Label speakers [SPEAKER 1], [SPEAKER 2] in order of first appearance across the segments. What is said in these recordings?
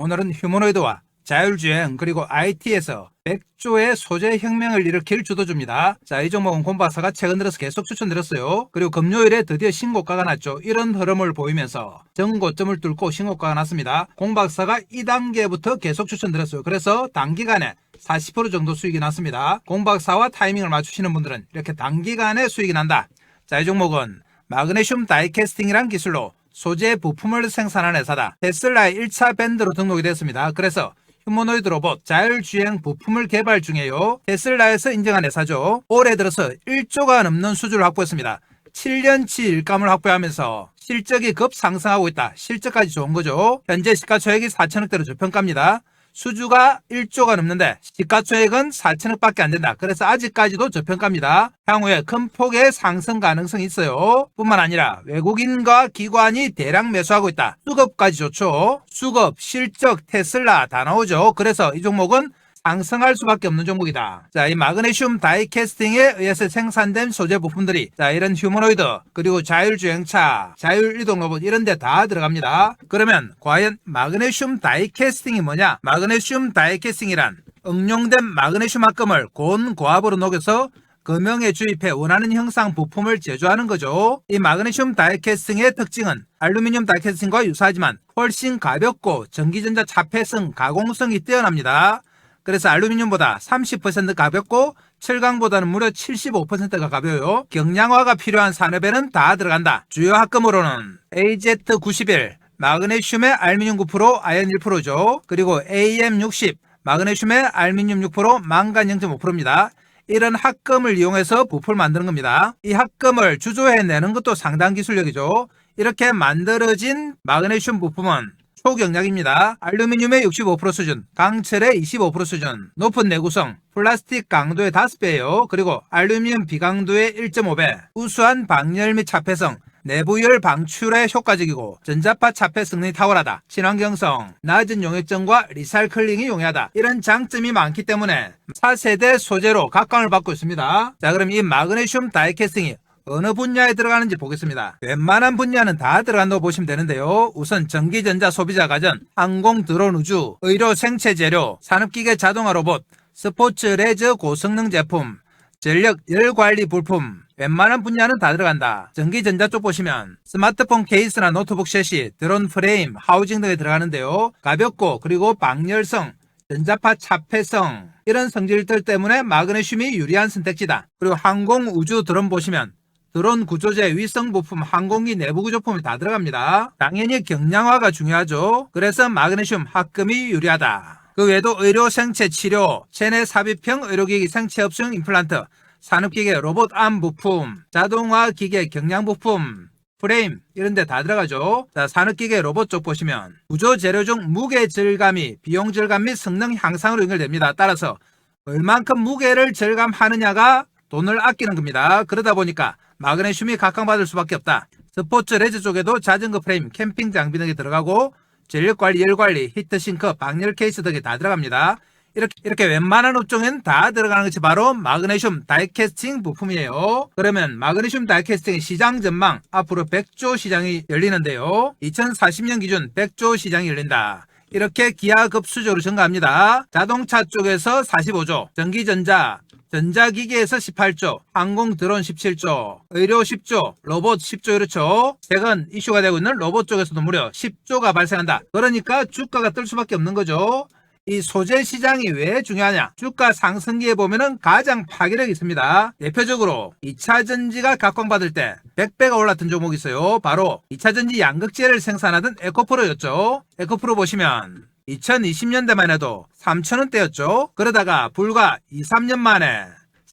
[SPEAKER 1] 오늘은 휴머노이드와 자율주행 그리고 IT에서 100조의 소재 혁명을 일으킬 주도주입니다. 자, 이 종목은 공 박사가 최근 들어서 계속 추천드렸어요. 그리고 금요일에 드디어 신고가가 났죠. 이런 흐름을 보이면서 전고점을 뚫고 신고가가 났습니다. 공 박사가 2단계부터 계속 추천드렸어요. 그래서 단기간에 40% 정도 수익이 났습니다. 공 박사와 타이밍을 맞추시는 분들은 이렇게 단기간에 수익이 난다. 자, 이 종목은 마그네슘 다이캐스팅이란 기술로 소재 부품을 생산하는 회사다. 테슬라의 1차 밴드로 등록이 됐습니다. 그래서 휴머노이드 로봇 자율주행 부품을 개발 중에요. 테슬라에서 인정한 회사죠. 올해 들어서 1조가 넘는 수주를 확보했습니다. 7년치 일감을 확보하면서 실적이 급상승하고 있다. 실적까지 좋은 거죠. 현재 시가총액이 4천억대로 저평가입니다. 수주가 1조가 넘는데 시가총액은 4천억밖에 안 된다. 그래서 아직까지도 저평가입니다. 향후에 큰 폭의 상승 가능성이 있어요. 뿐만 아니라 외국인과 기관이 대량 매수하고 있다. 수급까지 좋죠. 수급, 실적, 테슬라 다 나오죠. 그래서 이 종목은 상승할 수밖에 없는 종목이다. 자, 이 마그네슘 다이캐스팅에 의해서 생산된 소재 부품들이 자, 이런 휴머노이드 그리고 자율주행차, 자율이동 로봇 이런 데 다 들어갑니다. 그러면 과연 마그네슘 다이캐스팅이 뭐냐? 마그네슘 다이캐스팅이란 응용된 마그네슘 합금을 고온 고압으로 녹여서 금형에 주입해 원하는 형상 부품을 제조하는 거죠. 이 마그네슘 다이캐스팅의 특징은 알루미늄 다이캐스팅과 유사하지만 훨씬 가볍고 전기전자 차폐성, 가공성이 뛰어납니다. 그래서 알루미늄보다 30% 가볍고 철강보다는 무려 75%가 가벼워요. 경량화가 필요한 산업에는 다 들어간다. 주요 합금으로는 AZ91, 마그네슘의 알루미늄 9%, 아연 1%죠. 그리고 AM60, 마그네슘의 알루미늄 6%, 망간 0.5%입니다. 이런 합금을 이용해서 부품을 만드는 겁니다. 이 합금을 주조해내는 것도 상당 기술력이죠. 이렇게 만들어진 마그네슘 부품은 초경량입니다. 알루미늄의 65% 수준, 강철의 25% 수준, 높은 내구성, 플라스틱 강도의 5배예요. 그리고 알루미늄 비강도의 1.5배, 우수한 방열 및 차폐성, 내부열 방출에 효과적이고 전자파 차폐 성능이 탁월하다. 친환경성, 낮은 용액점과 리사이클링이 용이하다. 이런 장점이 많기 때문에 4세대 소재로 각광을 받고 있습니다. 자, 그럼 이 마그네슘 다이캐스팅이 어느 분야에 들어가는지 보겠습니다. 웬만한 분야는 다 들어간다고 보시면 되는데요. 우선 전기전자 소비자 가전, 항공 드론 우주, 의료 생체 재료, 산업기계 자동화 로봇, 스포츠 레저 고성능 제품, 전력 열 관리 부품, 웬만한 분야는 다 들어간다. 전기전자 쪽 보시면 스마트폰 케이스나 노트북 셋이 드론 프레임, 하우징 등에 들어가는데요. 가볍고 그리고 방열성, 전자파 차폐성 이런 성질들 때문에 마그네슘이 유리한 선택지다. 그리고 항공 우주 드론 보시면 드론 구조재, 위성 부품, 항공기 내부 구조품이 다 들어갑니다. 당연히 경량화가 중요하죠. 그래서 마그네슘 합금이 유리하다. 그 외에도 의료 생체 치료, 체내 삽입형 의료기기 생체 흡수용 임플란트, 산업기계 로봇 암 부품, 자동화 기계 경량 부품, 프레임 이런 데 다 들어가죠. 자, 산업기계 로봇 쪽 보시면 구조 재료 중 무게 절감이 비용 절감 및 성능 향상으로 연결됩니다. 따라서 얼만큼 무게를 절감하느냐가 돈을 아끼는 겁니다. 그러다 보니까 마그네슘이 각광받을 수밖에 없다. 스포츠 레저 쪽에도 자전거 프레임, 캠핑 장비 등이 들어가고 전력 관리, 열 관리, 히트 싱크, 방열 케이스 등이 다 들어갑니다. 이렇게, 이렇게 웬만한 업종엔 다 들어가는 것이 바로 마그네슘 다이캐스팅 부품이에요. 그러면 마그네슘 다이캐스팅의 시장 전망 앞으로 100조 시장이 열리는데요. 2040년 기준 100조 시장이 열린다. 이렇게 기하급수적으로 증가합니다. 자동차 쪽에서 45조, 전기전자, 전자기기에서 18조, 항공 드론 17조, 의료 10조, 로봇 10조 이렇죠. 최근 이슈가 되고 있는 로봇 쪽에서도 무려 10조가 발생한다. 그러니까 주가가 뜰 수밖에 없는 거죠. 이 소재 시장이 왜 중요하냐? 주가 상승기에 보면은 가장 파괴력이 있습니다. 대표적으로 2차 전지가 각광받을 때 100배가 올랐던 종목이 있어요. 바로 2차 전지 양극재를 생산하던 에코프로였죠. 에코프로 보시면 2020년대만 해도 3천원대였죠. 그러다가 불과 2, 3년 만에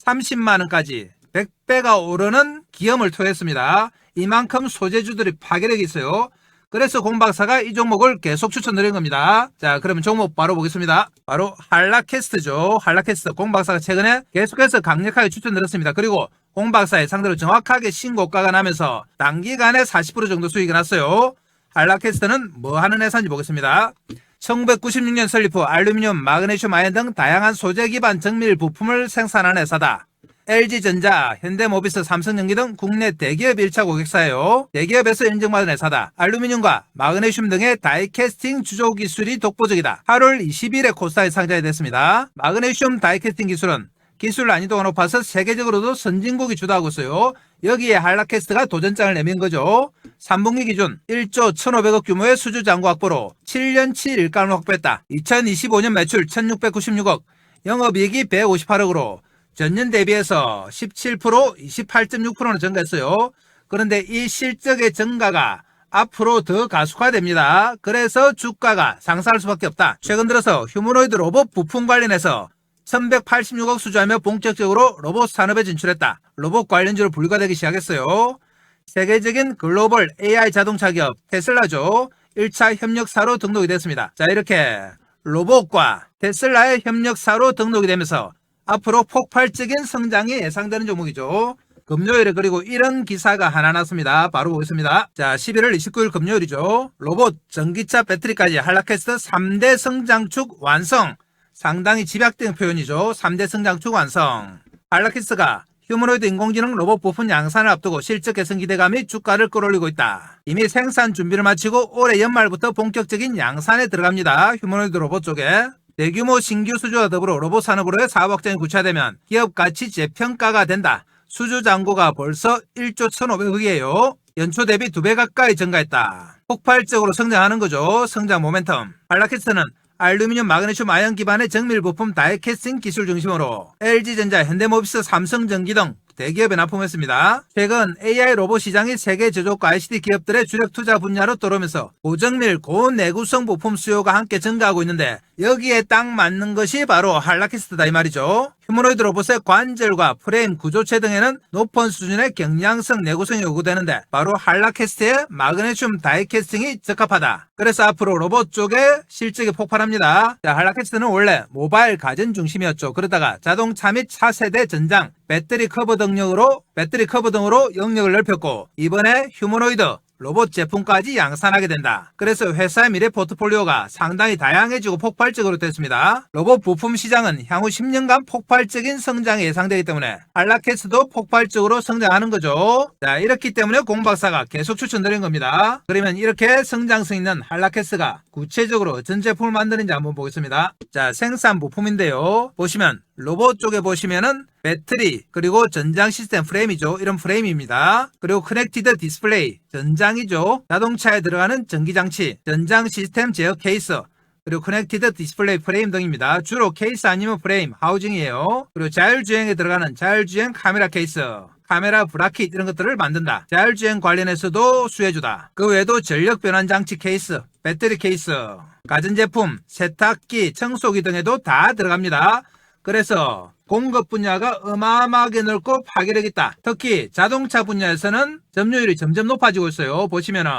[SPEAKER 1] 30만원까지 100배가 오르는 기염을 토했습니다. 이만큼 소재주들이 파괴력이 있어요. 그래서 공박사가 이 종목을 계속 추천드린 겁니다. 자, 그러면 종목 바로 보겠습니다. 바로 한라캐스트죠. 한라캐스트. 공박사가 최근에 계속해서 강력하게 추천드렸습니다. 그리고 공박사의 상대로 정확하게 신고가가 나면서 단기간에 40% 정도 수익이 났어요. 한라캐스트는 뭐 하는 회사인지 보겠습니다. 1996년 설립 후 알루미늄, 마그네슘, 아연 등 다양한 소재 기반 정밀 부품을 생산하는 회사다. LG전자, 현대모비스, 삼성전기 등 국내 대기업 1차 고객사예요. 대기업에서 인정받은 회사다. 알루미늄과 마그네슘 등의 다이캐스팅 주조 기술이 독보적이다. 8월 20일에 코스닥에 상장이 됐습니다. 마그네슘 다이캐스팅 기술은 기술 난이도가 높아서 세계적으로도 선진국이 주도하고 있어요. 여기에 한라캐스트가 도전장을 내민 거죠. 3분기 기준 1조 1,500억 규모의 수주 잔고 확보로 7년치 일감을 확보했다. 2025년 매출 1,696억, 영업이익이 158억으로 전년 대비해서 17%, 28.6%는 증가했어요. 그런데 이 실적의 증가가 앞으로 더 가속화됩니다. 그래서 주가가 상승할 수밖에 없다. 최근 들어서 휴머노이드 로봇 부품 관련해서 1186억 수주하며 본격적으로 로봇 산업에 진출했다. 로봇 관련주로 분류가 되기 시작했어요. 세계적인 글로벌 AI 자동차 기업 테슬라죠. 1차 협력사로 등록이 됐습니다. 자, 이렇게 로봇과 테슬라의 협력사로 등록이 되면서 앞으로 폭발적인 성장이 예상되는 종목이죠. 금요일에 그리고 이런 기사가 하나 났습니다. 바로 보겠습니다. 자, 11월 29일 금요일이죠. 로봇, 전기차, 배터리까지 한라캐스트 3대 성장축 완성. 상당히 집약된 표현이죠. 3대 성장 축 완성. 한라캐스트가 휴머노이드 인공지능 로봇 부품 양산을 앞두고 실적 개선 기대감이 주가를 끌어올리고 있다. 이미 생산 준비를 마치고 올해 연말부터 본격적인 양산에 들어갑니다. 휴머노이드 로봇 쪽에. 대규모 신규 수주와 더불어 로봇 산업으로의 사업 확장이 구체화되면 기업 가치 재평가가 된다. 수주 잔고가 벌써 1조 1,500억이에요. 연초 대비 2배 가까이 증가했다. 폭발적으로 성장하는 거죠. 성장 모멘텀. 발라캐스트는 알루미늄 마그네슘 아연 기반의 정밀 부품 다이 캐스팅 기술 중심으로 LG전자, 현대모비스, 삼성전기 등 대기업에 납품했습니다. 최근 AI 로봇 시장이 세계 제조업과 ICT 기업들의 주력 투자 분야로 들어오면서 고정밀, 고내구성 부품 수요가 함께 증가하고 있는데 여기에 딱 맞는 것이 바로 한라키스트다 이 말이죠. 휴머노이드 로봇의 관절과 프레임, 구조체 등에는 높은 수준의 경량성 내구성이 요구되는데 바로 한라캐스트의 마그네슘 다이캐스팅이 적합하다. 그래서 앞으로 로봇 쪽에 실적이 폭발합니다. 자, 한라캐스트는 원래 모바일 가전 중심이었죠. 그러다가 자동차 및 차세대 전장, 배터리 커버 등력으로 배터리 커버 등으로 영역을 넓혔고 이번에 휴머노이드 로봇 제품까지 양산하게 된다. 그래서 회사의 미래 포트폴리오가 상당히 다양해지고 폭발적으로 됐습니다. 로봇 부품 시장은 향후 10년간 폭발적인 성장이 예상되기 때문에 알라캐스도 폭발적으로 성장하는 거죠. 자, 이렇기 때문에 공박사가 계속 추천드린 겁니다. 그러면 이렇게 성장성 있는 할라캐스가 구체적으로 어떤 제품을 만드는지 한번 보겠습니다. 자, 생산 부품인데요. 보시면 로봇 쪽에 보시면은 배터리 그리고 전장 시스템 프레임이죠. 이런 프레임입니다. 그리고 커넥티드 디스플레이 전장이죠. 자동차에 들어가는 전기장치 전장 시스템 제어 케이스 그리고 커넥티드 디스플레이 프레임 등입니다. 주로 케이스 아니면 프레임, 하우징이에요. 그리고 자율주행에 들어가는 자율주행 카메라 케이스, 카메라 브라킷 이런 것들을 만든다. 자율주행 관련해서도 수혜주다. 그 외에도 전력 변환 장치 케이스, 배터리 케이스, 가전제품, 세탁기, 청소기 등에도 다 들어갑니다. 그래서 공급 분야가 어마어마하게 넓고 파괴력 있다. 특히 자동차 분야에서는 점유율이 점점 높아지고 있어요. 보시면은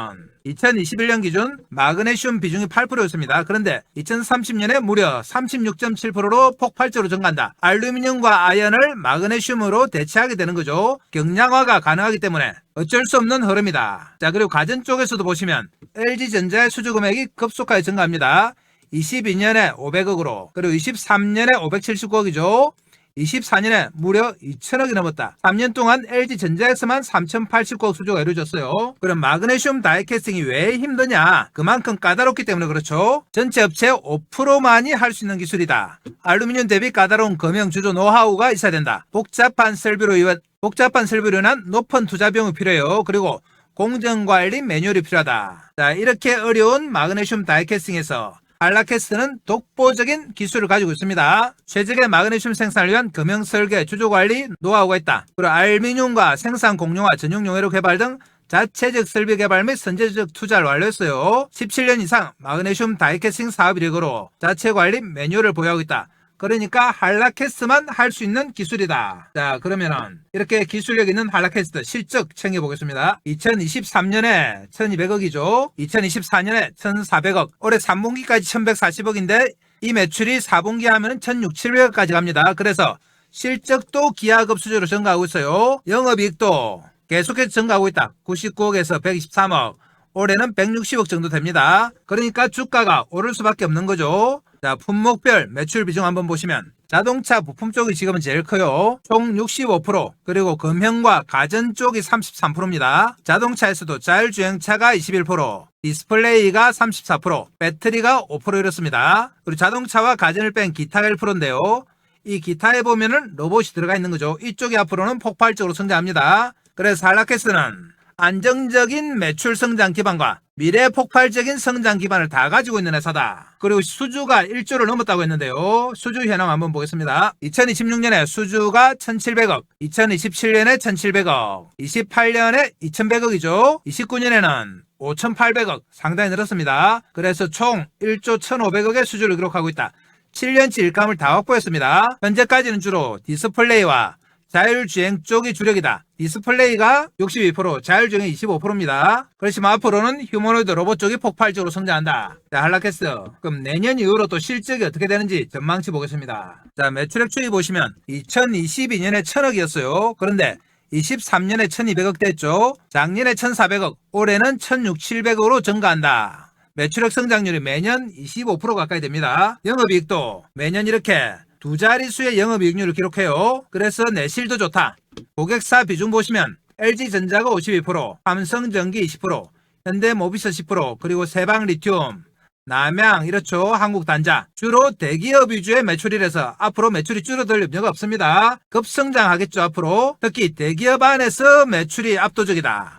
[SPEAKER 1] 2021년 기준 마그네슘 비중이 8%였습니다. 그런데 2030년에 무려 36.7%로 폭발적으로 증가한다. 알루미늄과 아연을 마그네슘으로 대체하게 되는 거죠. 경량화가 가능하기 때문에 어쩔 수 없는 흐름이다. 자, 그리고 가전 쪽에서도 보시면 LG전자의 수주 금액이 급속하게 증가합니다. 22년에 500억으로 그리고 23년에 579억이죠. 24년에 무려 2천억이 넘었다. 3년 동안 LG전자에서만 3,089억 수주가 이루어졌어요. 그럼 마그네슘 다이캐스팅이 왜 힘드냐? 그만큼 까다롭기 때문에 그렇죠. 전체 업체 5%만이 할 수 있는 기술이다. 알루미늄 대비 까다로운 금형 주조 노하우가 있어야 된다. 복잡한 설비로 인한 복잡한 설비로 인한 높은 투자 비용이 필요해요. 그리고 공정관리 매뉴얼이 필요하다. 자, 이렇게 어려운 마그네슘 다이캐스팅에서 알라캐스트는 독보적인 기술을 가지고 있습니다. 최적의 마그네슘 생산을 위한 금형 설계, 주조 관리 노하우가 있다. 그리고 알미늄과 생산 공용화, 전용 용해로 개발 등 자체적 설비 개발 및 선제적 투자를 완료했어요. 17년 이상 마그네슘 다이캐스팅 사업 이력으로 자체 관리 매뉴얼을 보유하고 있다. 그러니까 한라캐스트만 할 수 있는 기술이다. 자, 그러면은 이렇게 기술력 있는 한라캐스트 실적 챙겨 보겠습니다. 2023년에 1200억이죠. 2024년에 1400억. 올해 3분기까지 1140억인데 이 매출이 4분기 하면 1600억까지 갑니다. 그래서 실적도 기하급 수준으로 증가하고 있어요. 영업이익도 계속해서 증가하고 있다. 99억에서 123억. 올해는 160억 정도 됩니다. 그러니까 주가가 오를 수밖에 없는 거죠. 자, 품목별 매출 비중 한번 보시면 자동차 부품 쪽이 지금은 제일 커요. 총 65% 그리고 금형과 가전 쪽이 33%입니다. 자동차에서도 자율주행차가 21% 디스플레이가 34%, 배터리가 5% 이렇습니다. 그리고 자동차와 가전을 뺀 기타가 1%인데요. 이 기타에 보면은 로봇이 들어가 있는 거죠. 이쪽이 앞으로는 폭발적으로 성장합니다. 그래서 할라케스는 안정적인 매출 성장 기반과 미래 폭발적인 성장 기반을 다 가지고 있는 회사다. 그리고 수주가 1조를 넘었다고 했는데요. 수주 현황 한번 보겠습니다. 2026년에 수주가 1,700억, 2027년에 1,700억, 28년에 2,100억이죠. 29년에는 5,800억 상당히 늘었습니다. 그래서 총 1조 1,500억의 수주를 기록하고 있다. 7년치 일감을 다 확보했습니다. 현재까지는 주로 디스플레이와 자율주행 쪽이 주력이다. 디스플레이가 62%, 자율주행이 25%입니다. 그렇지만 앞으로는 휴머노이드 로봇 쪽이 폭발적으로 성장한다. 자, 한락했어. 그럼 내년 이후로 또 실적이 어떻게 되는지 전망치 보겠습니다. 자, 매출액 추이 보시면 2022년에 1000억이었어요. 그런데 23년에 1200억 됐죠. 작년에 1400억, 올해는 1600억으로 증가한다. 매출액 성장률이 매년 25% 가까이 됩니다. 영업이익도 매년 이렇게 두 자릿수의 영업이익률을 기록해요. 그래서 내실도 좋다. 고객사 비중 보시면 LG전자가 52%, 삼성전기 20%, 현대모비스 10%, 그리고 세방리튬, 남양 이렇죠. 한국단자 주로 대기업 위주의 매출이라서 앞으로 매출이 줄어들 염려가 없습니다. 급성장하겠죠 앞으로 특히 대기업 안에서 매출이 압도적이다.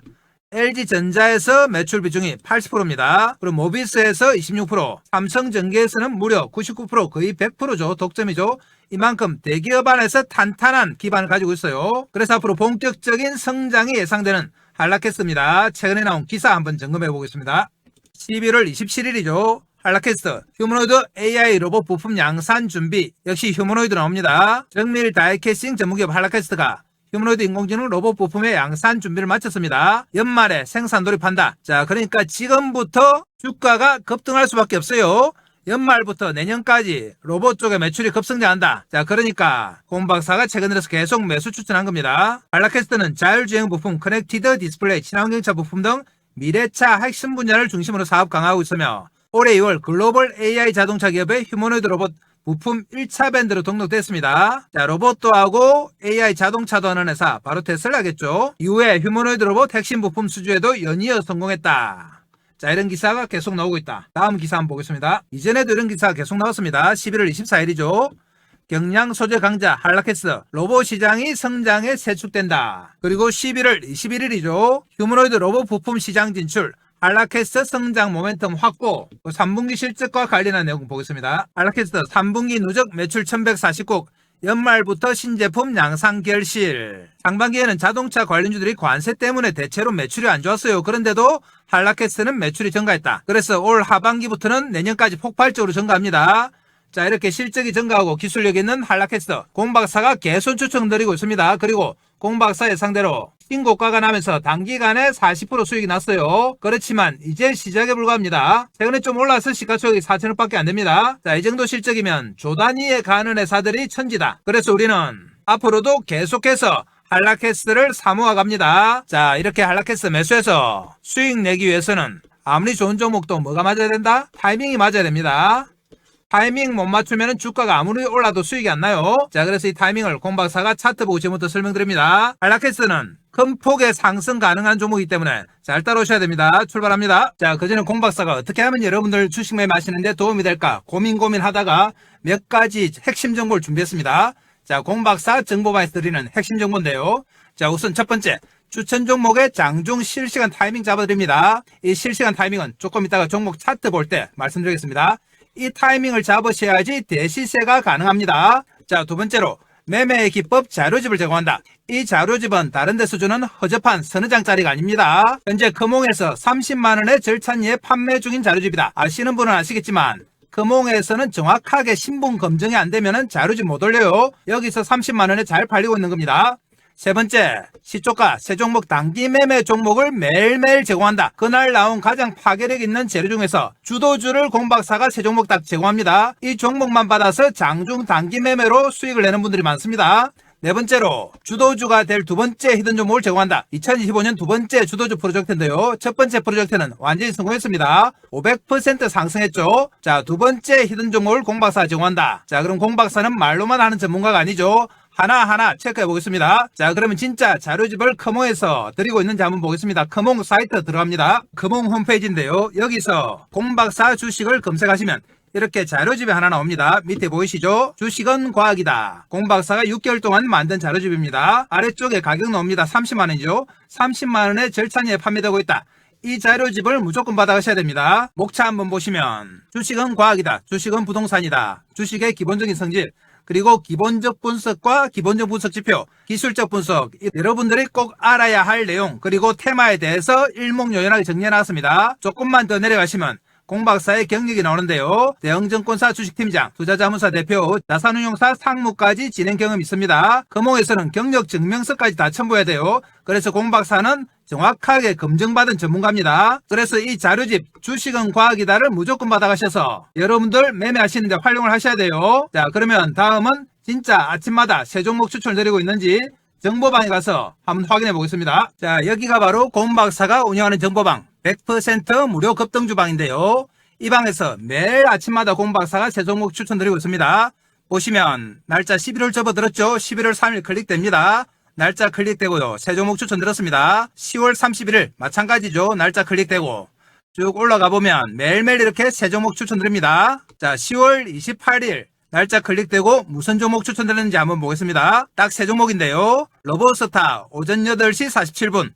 [SPEAKER 1] LG전자에서 매출 비중이 80%입니다. 그리고 모비스에서 26%, 삼성전기에서는 무려 99% 거의 100%죠. 독점이죠. 이만큼 대기업 안에서 탄탄한 기반을 가지고 있어요. 그래서 앞으로 본격적인 성장이 예상되는 한라캐스입니다. 최근에 나온 기사 한번 점검해 보겠습니다. 11월 27일이죠. 한라캐스트 휴머노이드 AI 로봇 부품 양산 준비 역시 휴머노이드 나옵니다. 정밀 다이캐싱 전문기업 한라캐스트가 휴머노이드 인공지능 로봇 부품의 양산 준비를 마쳤습니다. 연말에 생산 돌입한다. 자, 그러니까 지금부터 주가가 급등할 수밖에 없어요. 연말부터 내년까지 로봇 쪽의 매출이 급성장한다. 자, 그러니까 공 박사가 최근 들어서 계속 매수 추천한 겁니다. 발라캐스트는 자율주행 부품, 커넥티드 디스플레이, 친환경차 부품 등 미래차 핵심 분야를 중심으로 사업 강화하고 있으며 올해 2월 글로벌 AI 자동차 기업의 휴머노이드 로봇 부품 1차 밴드로 등록됐습니다. 자, 로봇도 하고 AI 자동차도 하는 회사 바로 테슬라겠죠. 이후에 휴머노이드 로봇 핵심 부품 수주에도 연이어 성공했다. 자, 이런 기사가 계속 나오고 있다. 다음 기사 한번 보겠습니다. 이전에도 이런 기사가 계속 나왔습니다. 11월 24일이죠. 경량 소재 강자 한라캐스 로봇 시장이 성장에 세축된다. 그리고 11월 21일이죠. 휴머노이드 로봇 부품 시장 진출 알라캐스트 성장 모멘텀 확보 3분기 실적과 관련한 내용 보겠습니다. 알라캐스트 3분기 누적 매출 1149억 연말부터 신제품 양상 결실. 상반기에는 자동차 관련주들이 관세 때문에 대체로 매출이 안 좋았어요. 그런데도 한라캐스트는 매출이 증가했다. 그래서 올 하반기부터는 내년까지 폭발적으로 증가합니다. 자 이렇게 실적이 증가하고 기술력 있는 한라캐스트 공박사가 개선 추천드리고 있습니다. 그리고 공박사 예상대로 신고가가 나면서 단기간에 40% 수익이 났어요. 그렇지만 이제 시작에 불과합니다. 최근에 좀 올라서 시가총액이 4천억밖에 안 됩니다. 자, 이 정도 실적이면 조단위에 가는 회사들이 천지다. 그래서 우리는 앞으로도 계속해서 한라캐스트를 사모아 갑니다. 자, 이렇게 한라캐스트 매수해서 수익 내기 위해서는 아무리 좋은 종목도 뭐가 맞아야 된다? 타이밍이 맞아야 됩니다. 타이밍 못 맞추면 주가가 아무리 올라도 수익이 안 나요. 자, 그래서 이 타이밍을 공박사가 차트 보고 지금부터 설명드립니다. 알라캐스는 큰 폭의 상승 가능한 종목이기 때문에 잘 따라오셔야 됩니다. 출발합니다. 자, 그전에 공박사가 어떻게 하면 여러분들 주식 매매하시는데 도움이 될까 고민 고민하다가 몇 가지 핵심 정보를 준비했습니다. 자, 공박사 정보방에서 드리는 핵심 정보인데요. 자, 우선 첫 번째. 추천 종목의 장중 실시간 타이밍 잡아드립니다. 이 실시간 타이밍은 조금 이따가 종목 차트 볼 때 말씀드리겠습니다. 이 타이밍을 잡으셔야지 대시세가 가능합니다. 자, 두 번째로 매매의 기법 자료집을 제공한다. 이 자료집은 다른 데서 주는 허접한 서너 장짜리가 아닙니다. 현재 금홍에서 30만원의 절찬리에 판매 중인 자료집이다. 아시는 분은 아시겠지만 금홍에서는 정확하게 신분 검증이 안 되면 자료집 못 올려요. 여기서 30만원에 잘 팔리고 있는 겁니다. 세 번째, 시초가 세 종목 단기 매매 종목을 매일매일 제공한다. 그날 나온 가장 파괴력 있는 재료 중에서 주도주를 공박사가 세 종목 딱 제공합니다. 이 종목만 받아서 장중 단기 매매로 수익을 내는 분들이 많습니다. 네 번째로 주도주가 될 두 번째 히든 종목을 제공한다. 2025년 두 번째 주도주 프로젝트인데요. 첫 번째 프로젝트는 완전히 성공했습니다. 500% 상승했죠. 자, 두 번째 히든 종목을 공박사 제공한다. 자, 그럼 공박사는 말로만 하는 전문가가 아니죠. 하나하나 체크해 보겠습니다. 자, 그러면 진짜 자료집을 커몽에서 드리고 있는지 한번 보겠습니다. 커몽 사이트 들어갑니다. 커몽 홈페이지인데요. 여기서 공박사 주식을 검색하시면 이렇게 자료집이 하나 나옵니다. 밑에 보이시죠? 주식은 과학이다. 공박사가 6개월 동안 만든 자료집입니다. 아래쪽에 가격 나옵니다. 30만원이죠. 30만원에 절찬리에 판매되고 있다. 이 자료집을 무조건 받아가셔야 됩니다. 목차 한번 보시면 주식은 과학이다. 주식은 부동산이다. 주식의 기본적인 성질 그리고 기본적 분석과 기본적 분석 지표, 기술적 분석, 이- 여러분들이 꼭 알아야 할 내용, 그리고 테마에 대해서 일목요연하게 정리해 놨습니다. 조금만 더 내려가시면 공박사의 경력이 나오는데요. 대형증권사 주식팀장, 투자자문사 대표, 자산운용사 상무까지 진행 경험이 있습니다. 금홍에서는 경력 증명서까지 다 첨부해야 돼요. 그래서 공박사는 정확하게 검증받은 전문가입니다. 그래서 이 자료집 주식은 과학이다를 무조건 받아가셔서 여러분들 매매하시는데 활용을 하셔야 돼요. 자 그러면 다음은 진짜 아침마다 세 종목 추천을 드리고 있는지 정보방에 가서 한번 확인해 보겠습니다. 자 여기가 바로 공박사가 운영하는 정보방 100% 무료 급등주방인데요. 이 방에서 매일 아침마다 공박사가 세 종목 추천드리고 있습니다. 보시면 날짜 11월 접어들었죠. 11월 3일 클릭됩니다. 날짜 클릭되고요. 세 종목 추천드렸습니다. 10월 31일 마찬가지죠. 날짜 클릭되고 쭉 올라가 보면 매일매일 이렇게 세 종목 추천드립니다. 자, 10월 28일 날짜 클릭되고 무슨 종목 추천드렸는지 한번 보겠습니다. 딱 세 종목인데요. 로보스타 오전 8시 47분,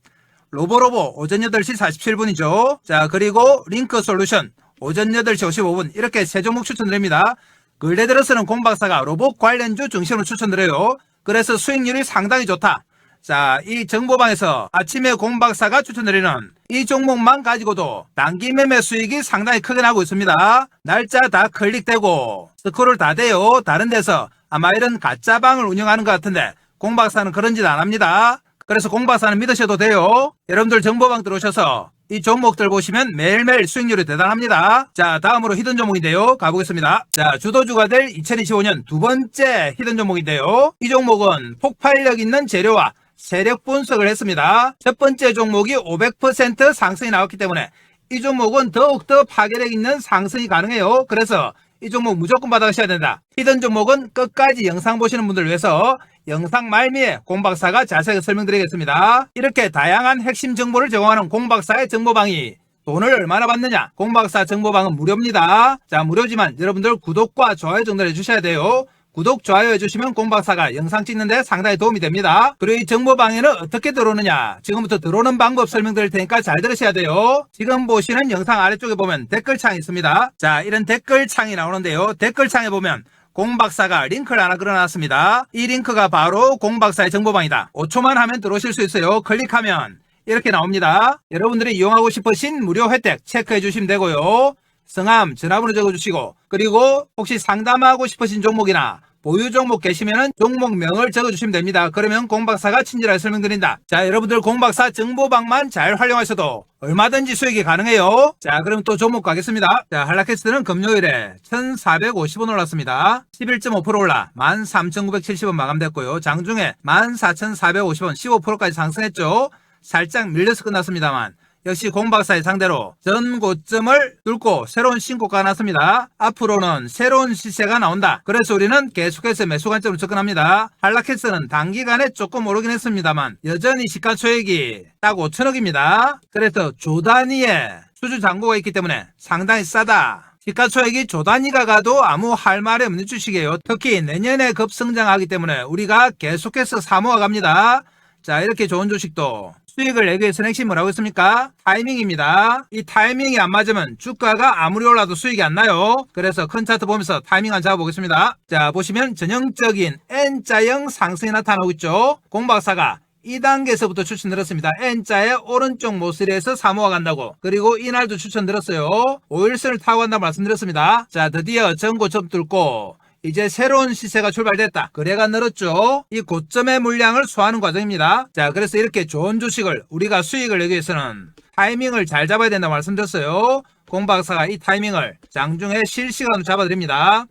[SPEAKER 1] 로보로보 오전 8시 47분이죠. 자, 그리고 링크 솔루션 오전 8시 55분 이렇게 세 종목 추천드립니다. 근래 들어서는 공박사가 로봇 관련주 중심으로 추천드려요. 그래서 수익률이 상당히 좋다. 자, 이 정보방에서 아침에 공박사가 추천드리는 이 종목만 가지고도 단기 매매 수익이 상당히 크게 나고 있습니다. 날짜 다 클릭되고 스크롤 다 돼요. 다른 데서 아마 이런 가짜방을 운영하는 것 같은데 공박사는 그런 짓 안 합니다. 그래서 공박사는 믿으셔도 돼요. 여러분들 정보방 들어오셔서 이 종목들 보시면 매일매일 수익률이 대단합니다. 자, 다음으로 히든 종목인데요. 가보겠습니다. 자, 주도주가 될 2025년 두 번째 히든 종목인데요. 이 종목은 폭발력 있는 재료와 세력 분석을 했습니다. 첫 번째 종목이 500% 상승이 나왔기 때문에 이 종목은 더욱더 파괴력 있는 상승이 가능해요. 그래서 이 종목 무조건 받아가셔야 된다. 히든 종목은 끝까지 영상 보시는 분들 위해서 영상 말미에 공박사가 자세하게 설명드리겠습니다. 이렇게 다양한 핵심 정보를 제공하는 공박사의 정보방이 돈을 얼마나 받느냐? 공박사 정보방은 무료입니다. 자, 무료지만 여러분들 구독과 좋아요 정도를 해주셔야 돼요. 구독, 좋아요 해주시면 공박사가 영상 찍는데 상당히 도움이 됩니다. 그리고 이 정보방에는 어떻게 들어오느냐? 지금부터 들어오는 방법 설명드릴 테니까 잘 들으셔야 돼요. 지금 보시는 영상 아래쪽에 보면 댓글창이 있습니다. 자, 이런 댓글창이 나오는데요. 댓글창에 보면 공박사가 링크를 하나 걸어놨습니다. 이 링크가 바로 공박사의 정보방이다. 5초만 하면 들어오실 수 있어요. 클릭하면 이렇게 나옵니다. 여러분들이 이용하고 싶으신 무료 혜택 체크해 주시면 되고요. 성함, 전화번호 적어주시고 그리고 혹시 상담하고 싶으신 종목이나 보유 종목 계시면은 종목명을 적어주시면 됩니다. 그러면 공박사가 친절하게 설명드린다. 자, 여러분들 공박사 정보방만 잘 활용하셔도 얼마든지 수익이 가능해요. 자, 그럼 또 종목 가겠습니다. 자, 한라캐스트는 금요일에 1,450원 올랐습니다. 11.5% 올라 13,970원 마감됐고요. 장중에 14,450원 15%까지 상승했죠. 살짝 밀려서 끝났습니다만 역시 공박사의 상대로 전 고점을 뚫고 새로운 신고가가 났습니다. 앞으로는 새로운 시세가 나온다. 그래서 우리는 계속해서 매수 관점으로 접근합니다. 한라캐스는 단기간에 조금 오르긴 했습니다만 여전히 시가총액이 딱 5천억입니다. 그래서 조 단위에 수주 잔고가 있기 때문에 상당히 싸다. 시가총액이 조단위가 가도 아무 할 말이 없는 주식이에요. 특히 내년에 급성장하기 때문에 우리가 계속해서 사모아 갑니다. 자, 이렇게 좋은 주식도 수익을 내기 위해서는 핵심이 뭐라고 했습니까? 타이밍입니다. 이 타이밍이 안 맞으면 주가가 아무리 올라도 수익이 안 나요. 그래서 큰 차트 보면서 타이밍 한번 잡아보겠습니다. 자, 보시면 전형적인 N자형 상승이 나타나고 있죠. 공박사가 2단계에서부터 추천드렸습니다. N자의 오른쪽 모서리에서 사모아 간다고. 그리고 이날도 추천드렸어요. 5일선을 타고 간다고 말씀드렸습니다. 자, 드디어 전고점 뚫고 이제 새로운 시세가 출발됐다. 거래가 늘었죠. 이 고점의 물량을 소화하는 과정입니다. 자, 그래서 이렇게 좋은 주식을 우리가 수익을 내기 위해서는 타이밍을 잘 잡아야 된다고 말씀드렸어요. 공박사가 이 타이밍을 장중에 실시간으로 잡아드립니다.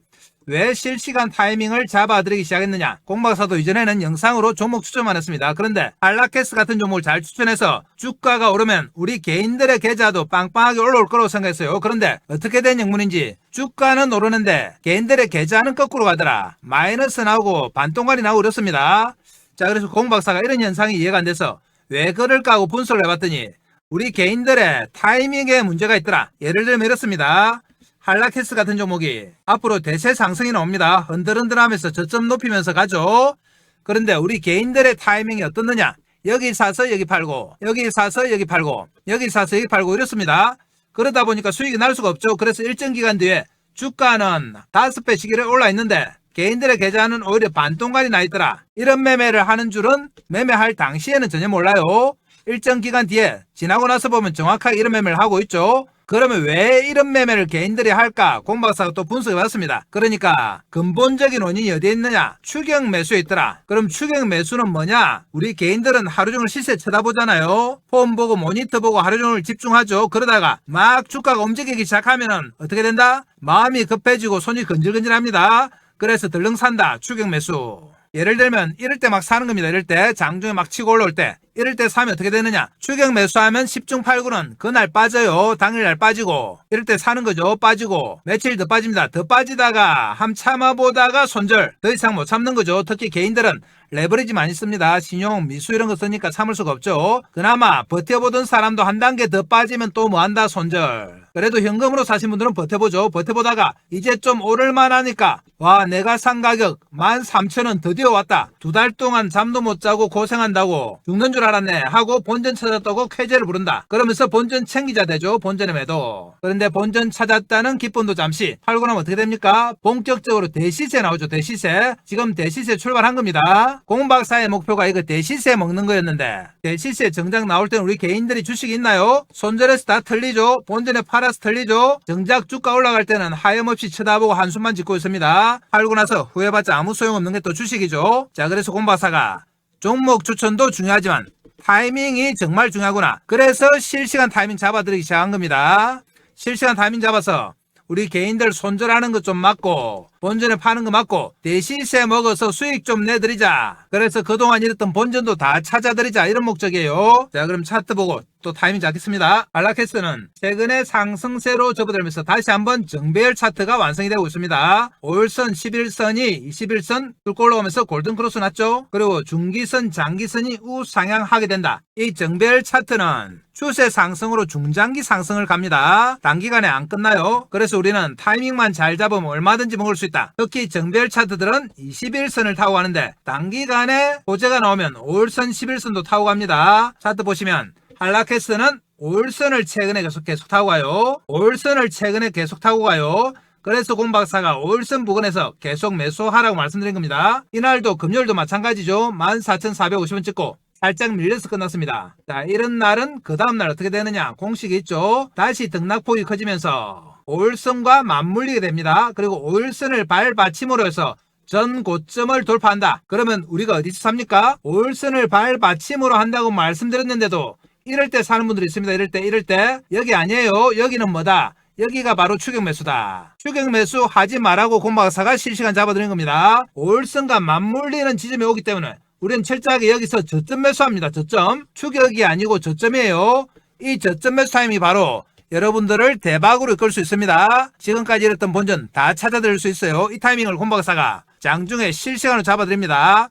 [SPEAKER 1] 왜 실시간 타이밍을 잡아드리기 시작했느냐? 공박사도 이전에는 영상으로 종목 추천만 했습니다. 그런데 한라캐스 같은 종목을 잘 추천해서 주가가 오르면 우리 개인들의 계좌도 빵빵하게 올라올 거라고 생각했어요. 그런데 어떻게 된 영문인지 주가는 오르는데 개인들의 계좌는 거꾸로 가더라. 마이너스 나오고 반동갈이 나오고 그렇습니다. 자 그래서 공박사가 이런 현상이 이해가 안 돼서 왜 그럴까 하고 분석을 해봤더니 우리 개인들의 타이밍에 문제가 있더라. 예를 들면 이렇습니다. 한라캐스 같은 종목이 앞으로 대세 상승이 나옵니다. 흔들흔들하면서 저점 높이면서 가죠. 그런데 우리 개인들의 타이밍이 어떻느냐? 여기 사서 여기 팔고, 여기 사서 여기 팔고, 여기 사서 여기 팔고 이렇습니다. 그러다 보니까 수익이 날 수가 없죠. 그래서 일정 기간 뒤에 주가는 다섯 배 시기를 올라 있는데 개인들의 계좌는 오히려 반동갈이 나 있더라. 이런 매매를 하는 줄은 매매할 당시에는 전혀 몰라요. 일정 기간 뒤에 지나고 나서 보면 정확하게 이런 매매를 하고 있죠. 그러면 왜 이런 매매를 개인들이 할까? 공박사가 또 분석해 봤습니다. 그러니까 근본적인 원인이 어디에 있느냐? 추경 매수에 있더라. 그럼 추경 매수는 뭐냐? 우리 개인들은 하루 종일 시세 쳐다보잖아요. 폼 보고 모니터 보고 하루 종일 집중하죠. 그러다가 막 주가가 움직이기 시작하면은 어떻게 된다? 마음이 급해지고 손이 건질건질합니다. 그래서 덜렁 산다. 추경 매수. 예를 들면 이럴 때 막 사는 겁니다. 이럴 때 장중에 막 치고 올라올 때 이럴 때 사면 어떻게 되느냐? 추경 매수하면 10중 8구는 그날 빠져요. 당일날 빠지고 이럴 때 사는 거죠. 빠지고 며칠 더 빠집니다. 더 빠지다가 함 참아보다가 손절 더 이상 못 참는 거죠. 특히 개인들은 레버리지 많이 씁니다. 신용, 미수 이런 거 쓰니까 참을 수가 없죠. 그나마 버텨보던 사람도 한 단계 더 빠지면 또 뭐 한다 손절. 그래도 현금으로 사신 분들은 버텨보죠. 버텨보다가 이제 좀 오를만 하니까 와 내가 산 가격 13,000원 드디어 왔다. 두 달 동안 잠도 못 자고 고생한다고 죽는 줄 알았네 하고 본전 찾았다고 쾌재를 부른다. 그러면서 본전 챙기자 되죠. 본전의 매도. 그런데 본전 찾았다는 기쁨도 잠시 팔고 나면 어떻게 됩니까? 본격적으로 대시세 나오죠. 대시세. 지금 대시세 출발한 겁니다. 공박사의 목표가 이거 대시세 먹는 거였는데 대시세 정작 나올 때는 우리 개인들이 주식이 있나요? 손절해서 다 틀리죠. 본전에 팔아서 틀리죠. 정작 주가 올라갈 때는 하염없이 쳐다보고 한숨만 짓고 있습니다. 팔고 나서 후회받자 아무 소용없는 게 또 주식이죠. 자 그래서 공박사가 종목 추천도 중요하지만 타이밍이 정말 중요하구나. 그래서 실시간 타이밍 잡아드리기 시작한 겁니다. 실시간 타이밍 잡아서 우리 개인들 손절하는 것 좀 막고 본전에 파는 거 막고 대시세 먹어서 수익 좀 내드리자. 그래서 그동안 잃었던 본전도 다 찾아드리자 이런 목적이에요. 자 그럼 차트 보고 또 타이밍 잡겠습니다. 알라캐스는 최근에 상승세로 접어들면서 다시 한번 정배열 차트가 완성이 되고 있습니다. 5일선 11선이 21선 뚫고 올라오면서 골든크로스 났죠. 그리고 중기선 장기선이 우상향하게 된다. 이 정배열 차트는 추세 상승으로 중장기 상승을 갑니다. 단기간에 안 끝나요. 그래서 우리는 타이밍만 잘 잡으면 얼마든지 먹을 수 있다. 특히 정배열 차트들은 21선을 타고 가는데 단기간에 호재가 나오면 5일선 11선도 타고 갑니다. 차트 보시면 한라캐스는 5일선을 최근에 계속 계속 타고 가요. 5일선을 최근에 계속 타고 가요. 그래서 공 박사가 5일선 부근에서 계속 매수하라고 말씀드린 겁니다. 이날도 금요일도 마찬가지죠. 14,450원 찍고 살짝 밀려서 끝났습니다. 자, 이런 날은 그 다음날 어떻게 되느냐? 공식이 있죠. 다시 등락폭이 커지면서 5일선과 맞물리게 됩니다. 그리고 5일선을 발받침으로 해서 전 고점을 돌파한다. 그러면 우리가 어디서 삽니까? 5일선을 발받침으로 한다고 말씀드렸는데도 이럴 때 사는 분들이 있습니다. 이럴 때, 이럴 때. 여기 아니에요. 여기는 뭐다? 여기가 바로 추격 매수다. 추격 매수 하지 말라고 공박사가 실시간 잡아드린 겁니다. 5일선과 맞물리는 지점에 오기 때문에 우리는 철저하게 여기서 저점 매수합니다. 저점. 추격이 아니고 저점이에요. 이 저점 매수 타임이 바로 여러분들을 대박으로 이끌 수 있습니다. 지금까지 이랬던 본전 다 찾아드릴 수 있어요. 이 타이밍을 공박사가 장중에 실시간으로 잡아드립니다.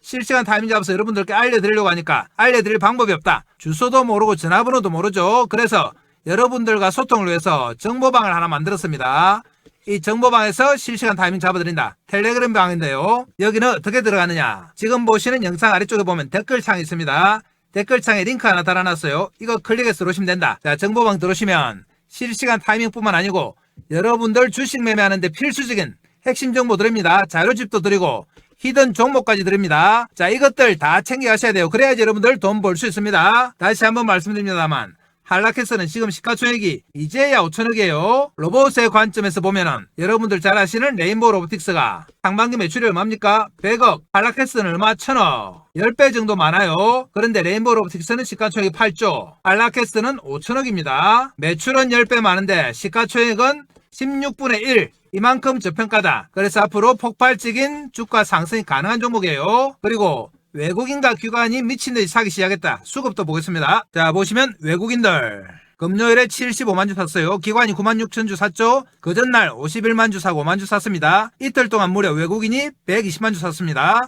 [SPEAKER 1] 실시간 타이밍 잡아서 여러분들께 알려드리려고 하니까 알려드릴 방법이 없다. 주소도 모르고 전화번호도 모르죠. 그래서 여러분들과 소통을 위해서 정보방을 하나 만들었습니다. 이 정보방에서 실시간 타이밍 잡아드린다. 텔레그램 방인데요. 여기는 어떻게 들어가느냐. 지금 보시는 영상 아래쪽에 보면 댓글창이 있습니다. 댓글창에 링크 하나 달아놨어요. 이거 클릭해서 들어오시면 된다. 자, 정보방 들어오시면 실시간 타이밍뿐만 아니고 여러분들 주식 매매하는데 필수적인 핵심 정보 드립니다. 자료집도 드리고 히든 종목까지 드립니다. 자, 이것들 다 챙겨가셔야 돼요. 그래야지 여러분들 돈 벌 수 있습니다. 다시 한번 말씀드립니다만 한라캐스는 지금 시가총액이 이제야 5천억이에요. 로봇의 관점에서 보면은 여러분들 잘 아시는 레인보우 로보틱스가 상반기 매출이 얼마입니까? 100억. 한라캐스는 얼마? 1000억. 10배 정도 많아요. 그런데 레인보우 로보틱스는 시가총액이 8조. 한라캐스는 5천억입니다. 매출은 10배 많은데 시가총액은 16분의 1. 이만큼 저평가다. 그래서 앞으로 폭발적인 주가 상승이 가능한 종목이에요. 그리고 외국인과 기관이 미친 듯이 사기 시작했다. 수급도 보겠습니다. 자, 보시면 외국인들. 금요일에 75만 주 샀어요. 기관이 9만 6천 주 샀죠. 그 전날 51만 주 사고 5만 주 샀습니다. 이틀 동안 무려 외국인이 120만 주 샀습니다.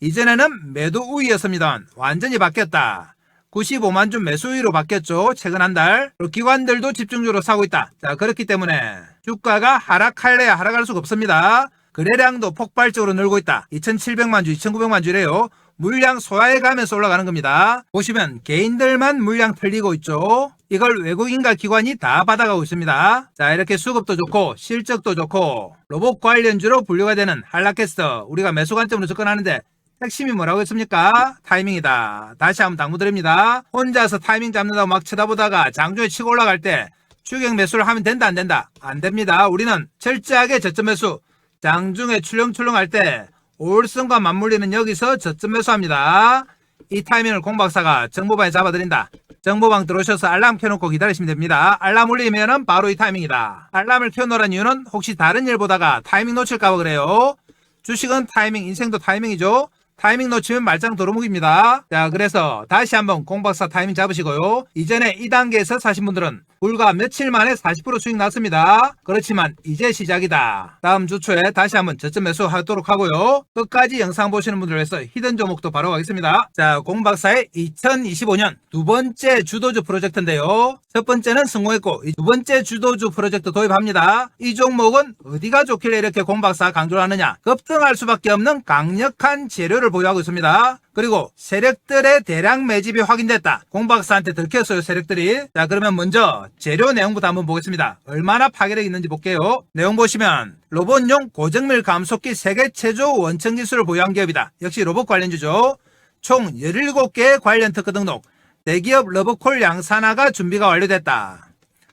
[SPEAKER 1] 이전에는 매도 우위였습니다. 완전히 바뀌었다. 95만 주 매수 우위로 바뀌었죠. 최근 한 달. 기관들도 집중적으로 사고 있다. 자, 그렇기 때문에 주가가 하락할래야 하락할 수가 없습니다. 거래량도 폭발적으로 늘고 있다. 2,700만 주, 2,900만 주래요. 물량 소화해 가면서 올라가는 겁니다. 보시면 개인들만 물량 털리고 있죠. 이걸 외국인과 기관이 다 받아가고 있습니다. 자, 이렇게 수급도 좋고 실적도 좋고 로봇 관련주로 분류가 되는 한라캐스터 우리가 매수 관점으로 접근하는데 핵심이 뭐라고 했습니까? 타이밍이다. 다시 한번 당부드립니다. 혼자서 타이밍 잡는다고 막 쳐다보다가 장중에 치고 올라갈 때 추격 매수를 하면 된다 안 된다? 안 됩니다. 우리는 철저하게 저점 매수 장중에 출렁출렁할 때 올선과 맞물리는 여기서 저점 매수합니다. 이 타이밍을 공박사가 정보방에 잡아드린다. 정보방 들어오셔서 알람 켜놓고 기다리시면 됩니다. 알람 울리면은 바로 이 타이밍이다. 알람을 켜놓으란 이유는 혹시 다른 일 보다가 타이밍 놓칠까봐 그래요. 주식은 타이밍, 인생도 타이밍이죠. 타이밍 놓치면 말짱 도루묵입니다. 자, 그래서 다시 한번 공박사 타이밍 잡으시고요. 이전에 2단계에서 사신 분들은 불과 며칠 만에 40% 수익 났습니다. 그렇지만 이제 시작이다. 다음 주 초에 다시 한번 저점 매수 하도록 하고요. 끝까지 영상 보시는 분들 위해서 히든 종목도 바로 가겠습니다. 자, 공박사의 2025년 두 번째 주도주 프로젝트인데요. 첫 번째는 성공했고 이두 번째 주도주 프로젝트 도입합니다. 이 종목은 어디가 좋길래 이렇게 공박사 강조를 하느냐? 급등할 수밖에 없는 강력한 재료를 보유하고 있습니다. 그리고 세력들의 대량 매집이 확인됐다. 공박사한테 들켰어요, 세력들이. 자, 그러면 먼저 재료 내용부터 한번 보겠습니다. 얼마나 파괴력 있는지 볼게요. 내용 보시면 로봇용 고정밀 감속기 세계 최초 원천 기술을 보유한 기업이다. 역시 로봇 관련주죠. 총 17개의 관련 특허 등록, 대기업 러브콜 양산화가 준비가 완료됐다.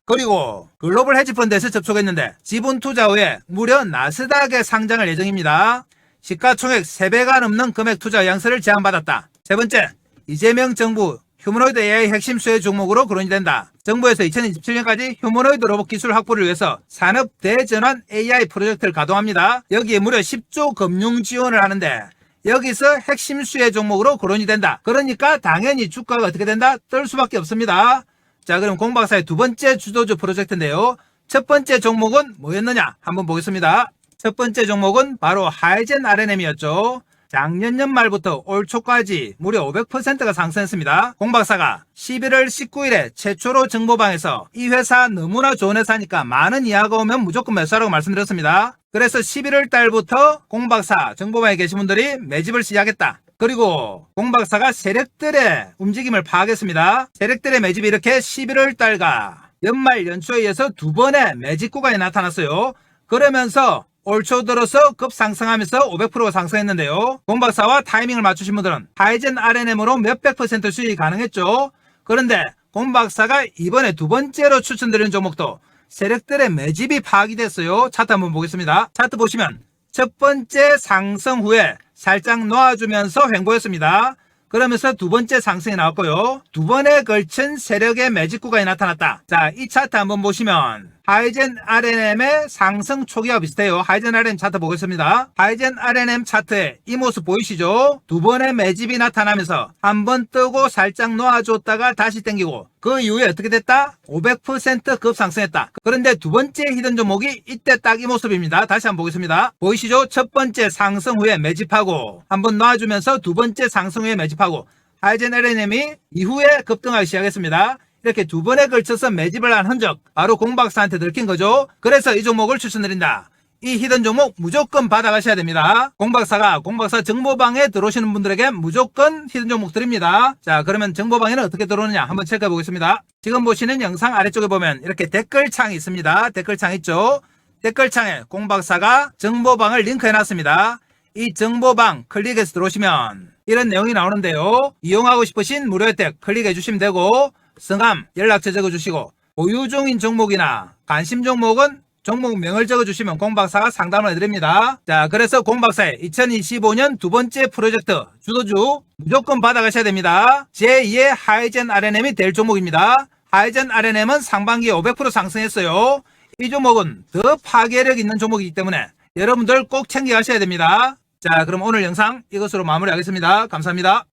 [SPEAKER 1] 그리고 글로벌 헤지펀드에서 접촉했는데 지분 투자 후에 무려 나스닥에 상장할 예정입니다. 시가총액 3배가 넘는 금액 투자 양서를 제안받았다. 세 번째, 이재명 정부 휴머노이드 AI 핵심 수혜 종목으로 거론이 된다. 정부에서 2027년까지 휴머노이드 로봇 기술 확보를 위해서 산업 대전환 AI 프로젝트를 가동합니다. 여기에 무려 10조 금융 지원을 하는데 여기서 핵심 수혜 종목으로 거론이 된다. 그러니까 당연히 주가가 어떻게 된다? 뜰 수밖에 없습니다. 자, 그럼 공박사의 두 번째 주도주 프로젝트인데요. 첫 번째 종목은 뭐였느냐? 한번 보겠습니다. 첫 번째 종목은 바로 하이젠 RNM이었죠. 작년 연말부터 올 초까지 무려 500%가 상승했습니다. 공박사가 11월 19일에 최초로 정보방에서 이 회사 너무나 좋은 회사니까 많은 이하가 오면 무조건 매수하라고 말씀드렸습니다. 그래서 11월 달부터 공박사 정보방에 계신 분들이 매집을 시작했다. 그리고 공박사가 세력들의 움직임을 파악했습니다. 세력들의 매집이 이렇게 11월 달과 연말 연초에 이어서 두 번의 매집 구간이 나타났어요. 그러면서 올 초 들어서 급상승하면서 500%가 상승했는데요. 공박사와 타이밍을 맞추신 분들은 하이젠 RNM으로 몇백 퍼센트 수익이 가능했죠. 그런데 공박사가 이번에 두 번째로 추천드리는 종목도 세력들의 매집이 파악이 됐어요. 차트 한번 보겠습니다. 차트 보시면 첫 번째 상승 후에 살짝 놓아주면서 횡보했습니다. 그러면서 두 번째 상승이 나왔고요. 두 번에 걸친 세력의 매집 구간이 나타났다. 자, 이 차트 한번 보시면 하이젠 RNM의 상승 초기와 비슷해요. 하이젠 RNM 차트 보겠습니다. 하이젠 RNM 차트에 이 모습 보이시죠? 두 번의 매집이 나타나면서 한 번 뜨고 살짝 놓아줬다가 다시 땡기고 그 이후에 어떻게 됐다? 500% 급상승했다. 그런데 두 번째 히든 종목이 이때 딱 이 모습입니다. 다시 한번 보겠습니다. 보이시죠? 첫 번째 상승 후에 매집하고 한번 놔주면서 두 번째 상승 후에 매집하고 하이젠 LNM이 이후에 급등하기 시작했습니다. 이렇게 두 번에 걸쳐서 매집을 한 흔적 바로 공박사한테 들킨 거죠. 그래서 이 종목을 추천드린다. 이 히든 종목 무조건 받아가셔야 됩니다. 공박사가 공박사 정보방에 들어오시는 분들에게 무조건 히든 종목 드립니다. 자 그러면 정보방에는 어떻게 들어오느냐 한번 체크해 보겠습니다. 지금 보시는 영상 아래쪽에 보면 이렇게 댓글창이 있습니다. 댓글창 있죠. 댓글창에 공박사가 정보방을 링크해 놨습니다. 이 정보방 클릭해서 들어오시면 이런 내용이 나오는데요. 이용하고 싶으신 무료 혜택 클릭해 주시면 되고 성함, 연락처 적어주시고 보유 중인 종목이나 관심 종목은 종목명을 적어주시면 공박사가 상담을 해드립니다. 자, 그래서 공박사의 2025년 두 번째 프로젝트 주도주 무조건 받아가셔야 됩니다. 제2의 하이젠 RNM이 될 종목입니다. 하이젠 RNM은 상반기에 500% 상승했어요. 이 종목은 더 파괴력 있는 종목이기 때문에 여러분들 꼭 챙겨 가셔야 됩니다. 자, 그럼 오늘 영상 이것으로 마무리하겠습니다. 감사합니다.